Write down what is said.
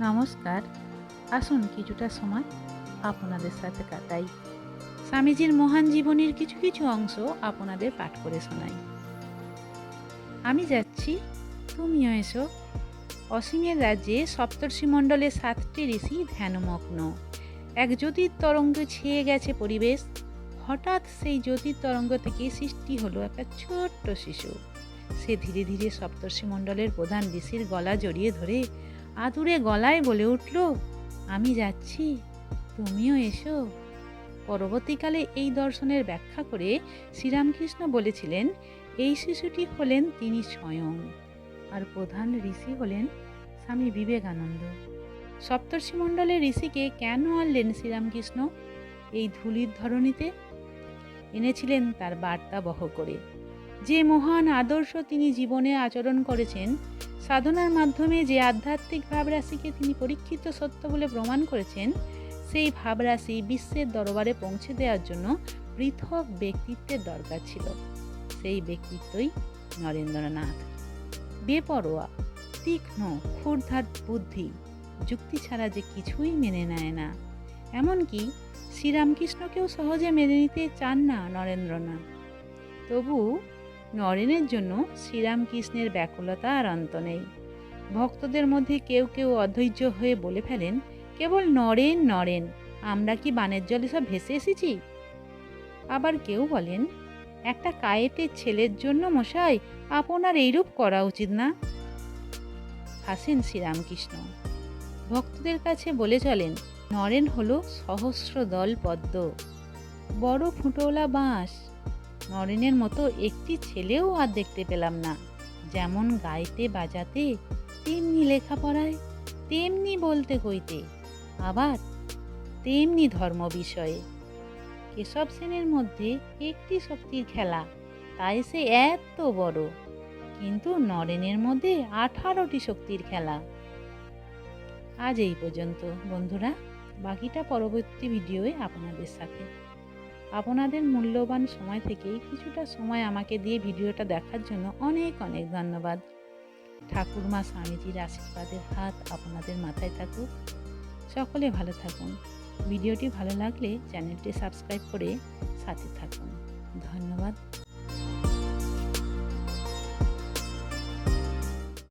নমস্কার। আসুন কিছুটা সময় আপনাদের সাথে কাটাই। স্বামীজির মহান জীবনের কিছু কিছু অংশ আপনাদের পাঠ করে শোনাই। আমি যাচ্ছি, তুমিও এসো। অসীমের রাজ্যে সপ্তর্ষি মণ্ডলে সাতটি ঋষি ধ্যানমগ্ন। এক জ্যোতির তরঙ্গ ছেয়ে গেছে পরিবেশ। হঠাৎ সেই জ্যোতির তরঙ্গ থেকে সৃষ্টি হলো একটা ছোট্ট শিশু। সে ধীরে ধীরে সপ্তর্ষি মণ্ডলের প্রধান ঋষির গলা জড়িয়ে ধরে আদুরে গলায় বলে উঠল, আমি যাচ্ছি, তুমিও এসো। পরবর্তীকালে এই দর্শনের ব্যাখ্যা করে শ্রীরামকৃষ্ণ বলেছিলেন, এই শিশুটি হলেন তিনি স্বয়ং, আর প্রধান ঋষি হলেন স্বামী বিবেকানন্দ। সপ্তর্ষি মণ্ডলের ঋষিকে কেন আনলেন শ্রীরামকৃষ্ণ এই ধুলির ধরণীতে? এনেছিলেন তার বার্তা বহ করে। যে মহান আদর্শ তিনি জীবনে আচরণ করেছেন, সাধনার মাধ্যমে যে আধ্যাত্মিক ভাবরাশিকে তিনি পরীক্ষিত সত্য বলে প্রমাণ করেছেন, সেই ভাবরাশি বিশ্বের দরবারে পৌঁছে দেওয়ার জন্য পৃথক ব্যক্তিত্বের দরকার ছিল। সেই ব্যক্তিত্বই নরেন্দ্রনাথ। বেপরোয়া, তীক্ষ্ণ, ক্ষুরধার বুদ্ধি, যুক্তি ছাড়া যে কিছুই মেনে নেয় না। এমনকি শ্রীরামকৃষ্ণকেও সহজে মেনে নিতে চান না নরেন্দ্রনাথ। তবু নরেনের জন্য শ্রীরামকৃষ্ণের ব্যাকুলতা আর অন্ত নেই। ভক্তদের মধ্যে কেউ কেউ অধৈর্য হয়ে বলে ফেলেন, কেবল নরেন নরেন, আমরা কি বানের জলে সব ভেসে এসেছি? আবার কেউ বলেন, একটা কায়েতের ছেলের জন্য মশাই, আপনার এইরূপ করা উচিত না? হাসেন শ্রীরামকৃষ্ণ। ভক্তদের কাছে বলে চলেন, নরেন হল সহস্র দল পদ্ম, বড় ফুটোলা বাঁশ নরেনের মতো একটি ছেলেও আর দেখতে পেলাম না। যেমন গাইতে বাজাতে, তেমনি লেখাপড়ায়, তেমনি বলতে কইতে আবার তেমনি ধর্ম বিষয়ে। কেশব সেনের মধ্যে একটি শক্তির খেলা, তাই সে এত বড়। কিন্তু নরেনের মধ্যে আঠারোটি শক্তির খেলা। আজ এই পর্যন্ত, বন্ধুরা। বাকিটা পরবর্তী ভিডিওয়ে আপনাদের সাথে। আপনাদের মূল্যবান সময় থেকে কিছুটা সময় আমাকে দিয়ে ভিডিওটা দেখার জন্য অনেক অনেক ধন্যবাদ। ঠাকুরমা স্বামীজির আশীর্বাদের হাত আপনাদের মাথায় থাকুক। সকলে ভালো থাকুন। ভিডিওটি ভালো লাগলে চ্যানেলটি সাবস্ক্রাইব করে সাথে থাকুন। ধন্যবাদ।